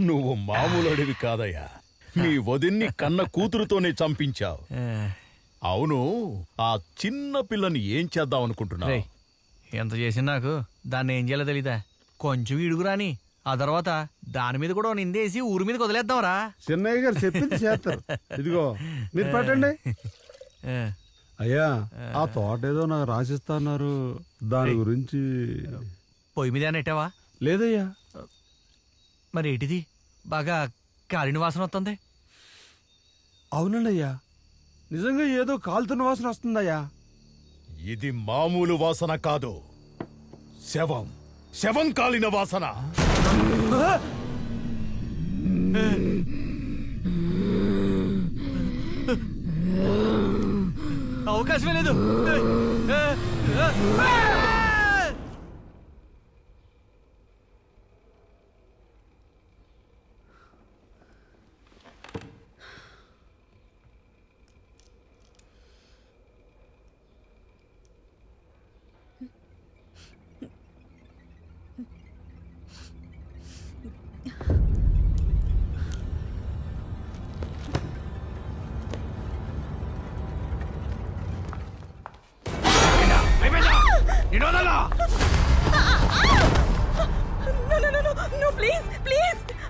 నువ్వు మామూలుడివి కాదయ్యా. నీ వదిన్ని కన్న కూతురుతోనే చంపించావు. అవును ఆ చిన్న పిల్లని ఏం చేద్దాం అనుకుంటున్నావు? రేయ్ ఎంత చేసి నాకు దాన్ని ఏం చేయాలో తెలీదా? కొంచెం ఇడుగురాని ఆ తర్వాత దాని మీద కూడా నిందేసి ఊరి మీద వదిలేద్దాంరా. చిన్నయ్య గారు చెప్పింది చేస్తారు. ఇదిగో మీరు పట్టండి. అయ్యా ఆ తోట ఏదో నాకు రాసిస్తున్నారు దాని గురించి పొయ్యి మీద నెట్టావా లేదయ్యా. మరి ఏంటిది బాగా కాలిన వాసన వస్తుంది. అవునండి అయ్యా నిజంగా ఏదో కాలుతున్న వాసన వస్తుందయ్యా. ఇది మామూలు వాసన కాదు. శవం. శవం కాలిన వాసన. అవకాశమే లేదు.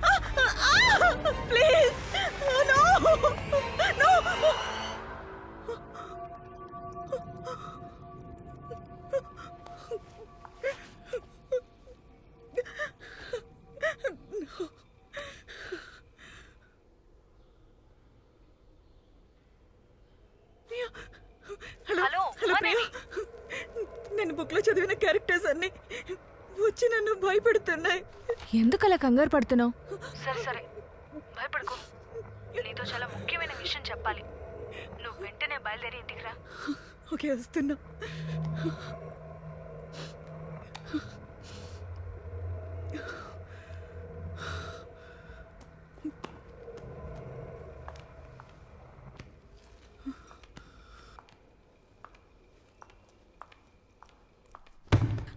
Ah, ah, please. No, no. Hello hello, Priya నేను బుక్లో చదివిన క్యారెక్టర్స్ అన్ని వచ్చి నన్ను భయపెడుతున్నాయి. ఎందుకలా కంగారు పడుతున్నావు? సరే సరే. భయపడుకో. నీతో చాలా ముఖ్యమైన విషయం చెప్పాలి. నువ్వు వెంటనే బయలుదేరి ఇంటికి రా. ఓకే వస్తున్నా.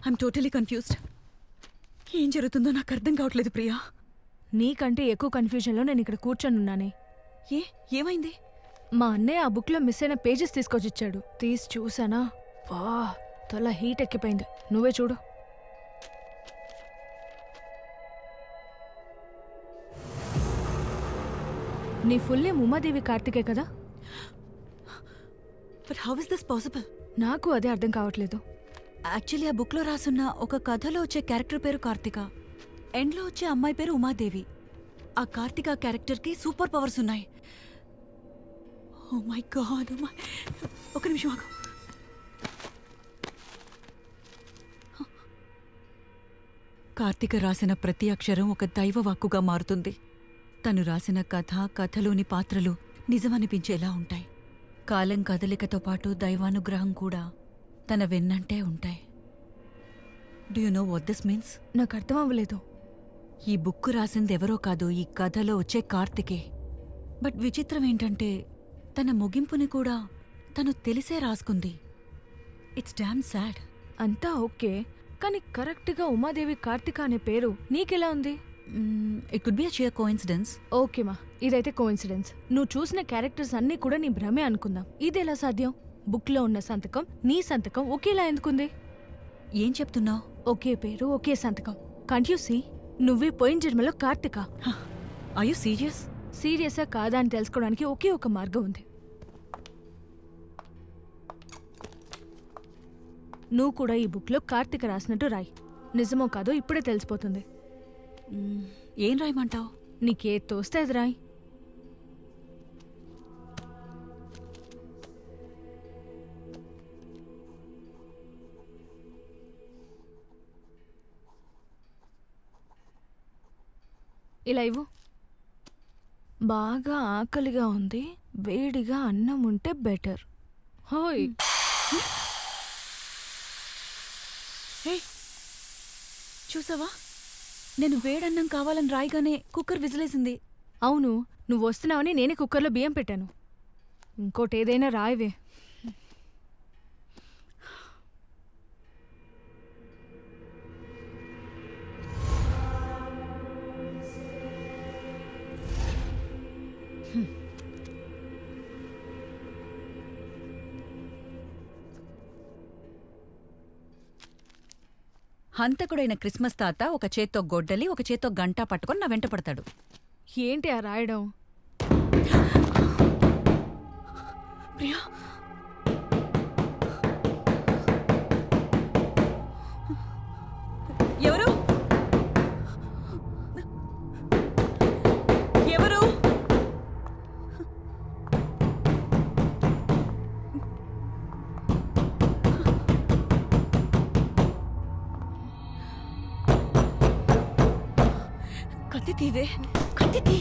ఐమ్ టోటలీ కన్ఫ్యూజ్డ్ ఏం జరుగుతుందో నాకు అర్థం కావట్లేదు ప్రియా. నీకంటే ఎక్కువ కన్ఫ్యూజన్లో నేను ఇక్కడ కూర్చొని ఉన్నానే ఏ ఏమైంది? మా అన్నయ్య ఆ బుక్లో మిస్ అయిన పేజెస్ తీసుకొచ్చి ఇచ్చాడు తీసి చూసానా వా తల హీట్ ఎక్కిపోయింది. నువ్వే చూడు. నీ ఫుల్ నేమ్ ఉమాదేవి కార్తికే కదా? But how is this possible నాకు అదే అర్థం కావట్లేదు. యాక్చువల్లీ ఆ బుక్లో రాసున్న ఒక కథలో వచ్చే క్యారెక్టర్ పేరు కార్తిక. ఎండ్లో వచ్చే అమ్మాయి పేరు ఉమాదేవి. ఆ కార్తిక క్యారెక్టర్కి సూపర్ పవర్స్ ఉన్నాయి. ఓ మై గాడ్ ఒక నిమిషం ఆగు. కార్తిక రాసిన ప్రతి అక్షరం ఒక దైవ వాక్కుగా మారుతుంది. తను రాసిన కథ కథలోని పాత్రలు నిజమనిపించేలా ఉంటాయి. కాలం కదలికతో పాటు దైవానుగ్రహం కూడా తన వెన్నంటే ఉంటాయి. Do you know what this means నాకు అర్థం అవ్వలేదు. ఈ బుక్ రాసింది ఎవరో కాదు ఈ కథలో వచ్చే కార్తికే. బట్ విచిత్రం ఏంటంటే తన ముగింపుని కూడా తను తెలిసే రాసుకుంది. ఇట్స్ డామ్ సాడ్ అంతా ఓకే కానీ కరెక్ట్గా ఉమాదేవి కార్తిక అనే పేరు నీకెలా ఉంది? It could be a sheer coincidence okay మా. ఇదైతే కోఇన్సిడెన్స్ నువ్వు చూసిన క్యారెక్టర్స్ అన్నీ కూడా నీ భ్రమే అనుకుందాం. ఇదెలా సాధ్యం? బుక్లో ఉన్న సంతకం నీ సంతకం ఒకేలా ఎందుకుంది? ఏం చెప్తున్నావు? ఒకే పేరు ఒకే సంతకం. కంట్యూసీ నువ్వే పోయిన జన్మలో కార్తిక. ఐ యు సీరియస్ సీరియసా కాదా అని తెలుసుకోవడానికి ఒకే ఒక మార్గం ఉంది. నువ్వు కూడా ఈ బుక్లో కార్తిక రాసినట్టు రాయి. నిజమో కాదో ఇప్పుడే తెలిసిపోతుంది. ఏం రాయమంటావు? నీకే తోస్తే అది రాయి. ఇలా ఇవ్వు. బాగా ఆకలిగా ఉంది. వేడిగా అన్నం ఉంటే బెటర్. హోయ్. చూసావా? నేను వేడన్నం కావాలని రాయగానే కుక్కర్ విజిలేసింది. అవును నువ్వు వస్తున్నావని నేనే కుక్కర్లో బియ్యం పెట్టాను. ఇంకోటి ఏదైనా రాయవే. హంతకుడైన క్రిస్మస్ తాత ఒక చేత్తో గొడ్డలి ఒక చేత్తో గంట పట్టుకొని నా వెంట పడతాడు. ఏంటి ఆ రాయడం? తీవే కత్తి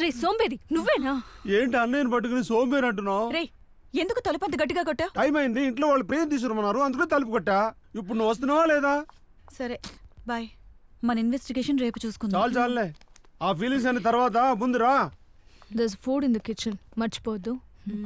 రే సోంబేరి నువ్వేనా? ఏంటి అన్నయ్యని పట్టుకుని సోంబేరు అంటున్నావు? రే ఎందుకు తలుపంత గట్టిగా కొట్టా? టైం అయింది ఇంట్లో వాళ్ళు ప్రేమ తీసుకురమ్మన్నారు అందుకే తలుపు కొట్టా. ఇప్పుడు నువ్వు వస్తున్నావా లేదా? సరే బాయ్. మన ఇన్వెస్టిగేషన్ రేపు చూసుకుందాం. చాలు చాలులే. ఆ ఫీలింగ్స్ అన్ని తర్వాత ముందురా thus food in the kitchen మర్చిపోవద్దు. ఆ